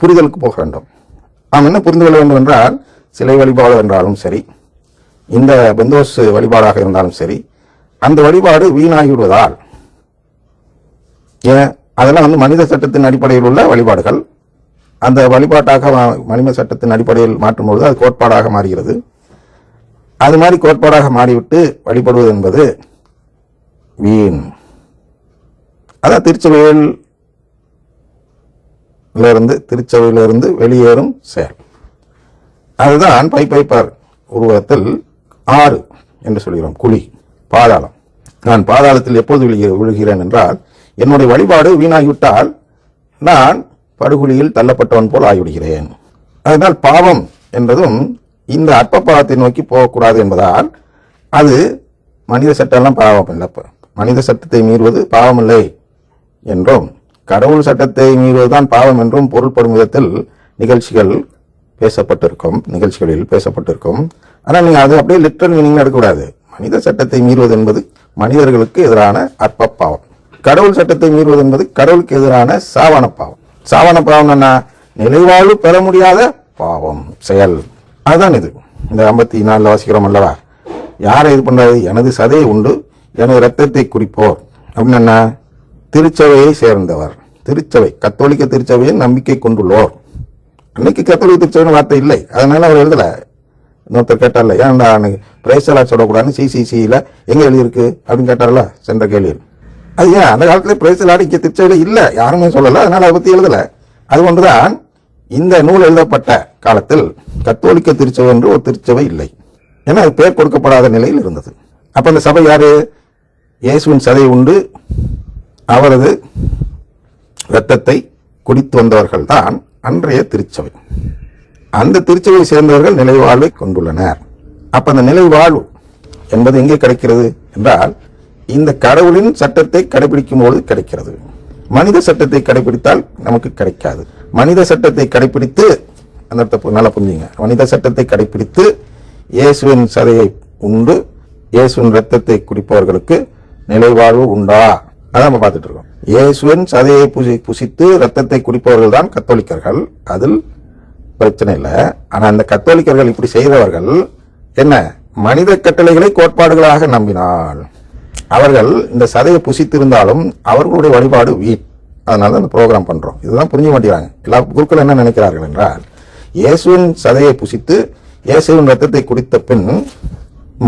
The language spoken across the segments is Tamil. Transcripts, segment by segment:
புரிதலுக்கு போக வேண்டும். நாம் என்ன புரிந்து கொள்ள வேண்டும் என்றால் சிலை வழிபாடு என்றாலும் சரி இந்த பெந்தோஸ் வழிபாடாக இருந்தாலும் சரி அந்த வழிபாடு வீணாகிவிடுவதால் ஏன்? அதெல்லாம் வந்து மனித சட்டத்தின் அடிப்படையில் உள்ள வழிபாடுகள். அந்த வழிபாட்டாக மனித சட்டத்தின் அடிப்படையில் மாற்றும்பொழுது அது கோட்பாடாக மாறுகிறது. அது மாதிரி கோட்பாடாக மாறிவிட்டு வழிபடுவது என்பது வீண். அதான் திருச்சபையில் இருந்து திருச்சபையிலிருந்து வெளியேறும் செயல். அதுதான் பைப்பைப்பார் உருவத்தில் ஆறு என்று சொல்கிறோம் குழி பாதாளம். நான் பாதாளத்தில் எப்போது விழுகி- விழுகிறேன் என்றால் என்னுடைய வழிபாடு வீணாகிவிட்டால் நான் படுகுழியில் தள்ளப்பட்டவன் போல் ஆகிவிடுகிறேன். அதனால் பாவம் என்பதும் இந்த அற்ப பாவத்தை நோக்கி போகக்கூடாது என்பதால் அது மனித சட்டம்லாம் பாவம் இல்லை. மனித சட்டத்தை மீறுவது பாவம் இல்லை என்றும் கடவுள் சட்டத்தை மீறுவதுதான் பாவம் என்றும் பொருள்படும் விதத்தில் நிகழ்ச்சிகள் பேசப்பட்டிருக்கும் நிகழ்ச்சிகளில் பேசப்பட்டிருக்கும். ஆனால் நீங்கள் அது அப்படியே லிட்டரல் மீனிங் எடுக்கக்கூடாது. மனித சட்டத்தை மீறுவது என்பது மனிதர்களுக்கு எதிரான அற்ப பாவம். கடவுள் சட்டத்தை மீறுவது என்பது கடவுளுக்கு எதிரான சாவண பாவம். சாவண பாவம் என்ன நிலைவாழ்வு பெற முடியாத பாவம் செயல். அதுதான் இது. இந்த ஐம்பத்தி நாலில் வாசிக்கிறோம் அல்லவா? யாரை இது பண்ணுறது எனது சதையை உண்டு எனது ரத்தத்தை குறிப்போர். அப்படின்னு என்ன திருச்சபையை சேர்ந்தவர். திருச்சபை கத்தோலிக்க திருச்சபையை நம்பிக்கை கொண்டுள்ளோர். அன்னைக்கு கத்தோலிக்க திருச்சபைன்னு வார்த்தை இல்லை. அதனால அவர் எழுதல. இன்னொருத்தர் கேட்டார்ல நான் பிரேசலா சொல்லக்கூடாதுன்னு சிசிசியில எங்க எழுதியிருக்கு? அப்படின்னு கேட்டார்ல சென்ற கேள்வியில் அது ஏன்? அந்த காலத்துல பிரேசலாடு இங்கே திருச்சபையில இல்லை. யாருமே சொல்லலை. அதனால அதை பத்தி எழுதல. அது ஒன்றுதான். இந்த நூல் எழுதப்பட்ட காலத்தில் கத்தோலிக்க திருச்சபை என்று ஒரு திருச்சபை இல்லை. ஏன்னா அது பெயர் கொடுக்கப்படாத நிலையில் இருந்தது. அப்ப அந்த சபை யாரு? இயேசுவின் சதை உண்டு. அவரது இரத்தத்தை குடித்து வந்தவர்கள் தான் அன்றைய திருச்சபை. அந்த திருச்சபையை சேர்ந்தவர்கள் நிலைவாழ்வை கொண்டுள்ளனர். அப்ப அந்த நிலைவாழ்வு என்பது எங்கே கிடைக்கிறது என்றால் இந்த கடவுளின் சட்டத்தை கடைபிடிக்கும் போது கிடைக்கிறது. மனித சட்டத்தை கடைபிடித்தால் நமக்கு கிடைக்காது. மனித சட்டத்தை கடைபிடித்து அந்த இடத்தை நல்லா புரிஞ்சுங்க. மனித சட்டத்தை கடைபிடித்து இயேசுவின் சதையை உண்டு இயேசுவின் ரத்தத்தை குடிப்பவர்களுக்கு நிலைவாழ்வு உண்டா? அதான் நம்ம பார்த்துட்டு இருக்கோம் இயேசுவின் சதையை புசி புசித்து ரத்தத்தை குடிப்பவர்கள் தான் கத்தோலிக்கர்கள். அதில் பிரச்சனை இல்லை. ஆனால் அந்த கத்தோலிக்கர்கள் இப்படி செய்தவர்கள் என்ன? மனித கட்டளைகளை கோட்பாடுகளாக நம்பினாள் அவர்கள் இந்த சதையை புசித்திருந்தாலும் அவர்களுடைய வழிபாடு வீண். அதனால தான் இந்த ப்ரோக்ராம் பண்ணுறோம் இதுதான் புரிஞ்சு மாட்டேங்கிறாங்க. எல்லா குருக்கள் என்ன நினைக்கிறார்கள் என்றால் இயேசுவின் சதையை புசித்து இயேசுவின் ரத்தத்தை குடித்த பின்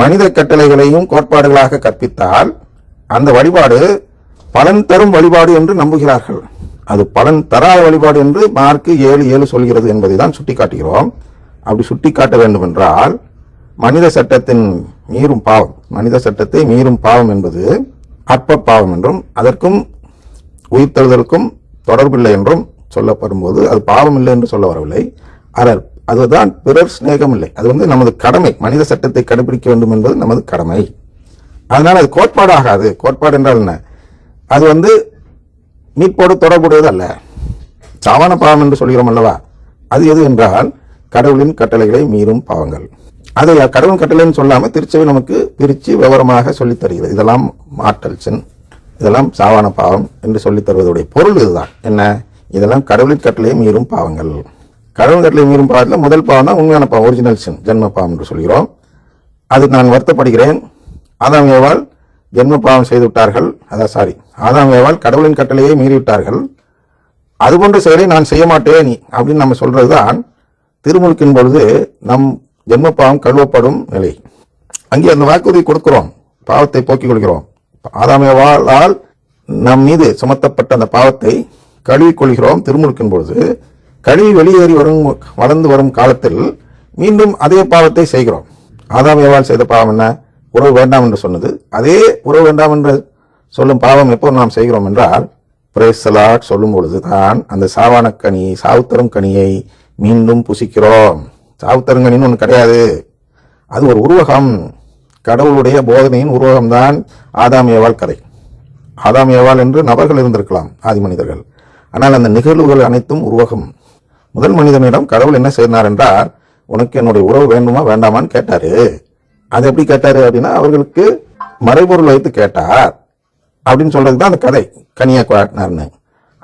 மனித கட்டளைகளையும் கோட்பாடுகளாக கற்பித்தால் அந்த வழிபாடு பலன் தரும் வழிபாடு என்று நம்புகிறார்கள். அது பலன் தராத வழிபாடு என்று மார்க்கு ஏழு ஏழு சொல்கிறது என்பதை தான் சுட்டிக்காட்டுகிறோம். அப்படி சுட்டிக்காட்ட வேண்டும் என்றால் மனித சட்டத்தின் மீறும் பாவம் மனித சட்டத்தை மீறும் பாவம் என்பது அற்ப பாவம் என்றும் அதற்கும் உயிர்த்தெழுதலுக்கும் தொடர்பில்லை என்றும் சொல்லப்படும்போது அது பாவம் இல்லை என்று சொல்ல வரவில்லை. அதர் அதுதான் பிறர் சிநேகம் இல்லை. அது வந்து நமது கடமை மனித சட்டத்தை கடைபிடிக்க வேண்டும் என்பது நமது கடமை. அதனால் அது கோட்பாடாகாது. கோட்பாடு என்றால் என்ன? அது வந்து மீட்போடு தொடர்புடையது அல்ல சாவான பாவம் என்று சொல்கிறோம் அல்லவா? அது எது என்றால் கடவுளின் கட்டளைகளை மீறும் பாவங்கள். அதை கடவுள் கட்டளைன்னு சொல்லாமல் திருச்சவை நமக்கு பிரித்து விவரமாக சொல்லித் தருகிறது. இதெல்லாம் மாற்றல் சென். இதெல்லாம் சாவான பாவம் என்று சொல்லித் தருவதுடைய பொருள் இதுதான். என்ன? இதெல்லாம் கடவுளின் கட்டளையை மீறும் பாவங்கள். கடவுள் கட்டளை மீறும் பாவத்தில் முதல் பாவம் தான் உண்மையான பாவம் ஒரிஜினல் சின் ஜென்ம பாவம் என்று சொல்கிறோம். அது நான் வருத்தப்படுகிறேன். ஆதாம் ஏவாள் ஜென்ம பாவம் செய்து விட்டார்கள் அதான் சாரி ஆதாம் ஏவாள் கடவுளின் கட்டளையை மீறிவிட்டார்கள். அதுபோன்ற செயலை நான் செய்ய மாட்டேன் அப்படின்னு நம்ம சொல்றதுதான் திருமுழுக்கின் பொழுது நம் ஜென்ம பாவம் கழுவப்படும் நிலை. அங்கே அந்த வாக்குறுதி கொடுக்கிறோம். பாவத்தை போக்கிக் கொள்கிறோம். ஆதாமேவாளால் நம் மீது சுமத்தப்பட்ட அந்த பாவத்தை கழுவி கொள்கிறோம் திருமுழுக்கின் பொழுது. கழுவி வெளியேறி வரும் வளர்ந்து வரும் காலத்தில் மீண்டும் அதே பாவத்தை செய்கிறோம். ஆதாம் செய்த பாவம் என்ன? உறவு வேண்டாம் என்று சொன்னது. அதே உறவு வேண்டாம் என்று சொல்லும் பாவம் எப்போ நாம் செய்கிறோம் என்றால் பிரேசலாட் சொல்லும் பொழுது தான் அந்த சாவான கனி சாவுத்தரும் கனியை மீண்டும் புசிக்கிறோம். சாவுத்தரங்கனின்னு ஒன்று கிடையாது. அது ஒரு உருவகம். கடவுளுடைய போதனையின் உருவகம்தான் ஆதாமியவாள் கதை. ஆதாமியவாள் என்று நபர்கள் இருந்திருக்கலாம் ஆதி மனிதர்கள். ஆனால் அந்த நிகழ்வுகள் அனைத்தும் உருவகம். முதல் மனிதனிடம் கடவுள் என்ன செய்தார் என்றால் உனக்கு என்னுடைய உறவு வேண்டுமா வேண்டாமான்னு கேட்டாரு. அது எப்படி கேட்டாரு அப்படின்னா அவர்களுக்கு மறைபொருள் வைத்து கேட்டார் அப்படின்னு சொல்றது தான் அந்த கதை கனியா காட்டினார்னு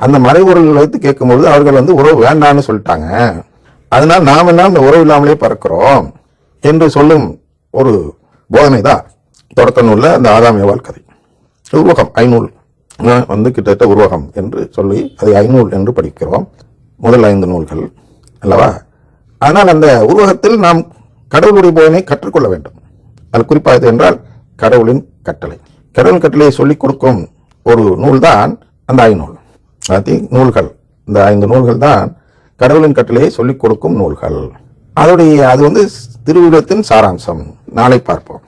அந்த மறைபொருள் வைத்து கேட்கும்பொழுது அவர்கள் வந்து உறவு வேண்டான்னு சொல்லிட்டாங்க. அதனால் நாம் எல்லாம் இந்த உறவு இல்லாமலே பறக்கிறோம் என்று சொல்லும் ஒரு போதனை தான் தொடக்க நூல்ல அந்த ஆதாமியவாள் கதை. உருவகம் ஐநூல். வந்து கிட்டத்தட்ட உருவகம் என்று சொல்லி அதை ஐநூல் என்று படிக்கிறோம். முதல் ஐந்து நூல்கள் அல்லவா? ஆனால் அந்த உருவகத்தில் நாம் கடவுளுடைய போதனை கற்றுக்கொள்ள வேண்டும். அது குறிப்பாக எது என்றால் கடவுளின் கட்டளை. கடவுளின் கட்டளையை சொல்லிக் கொடுக்கும் ஒரு நூல்தான் அந்த ஐநூல் அதி நூல்கள். இந்த ஐந்து நூல்கள் தான் கடவுளின் கட்டளையை சொல்லிக் கொடுக்கும் நூல்கள். அதோடைய அது வந்து திருவிழத்தின் சாராம்சம். நாளை பார்ப்போம்.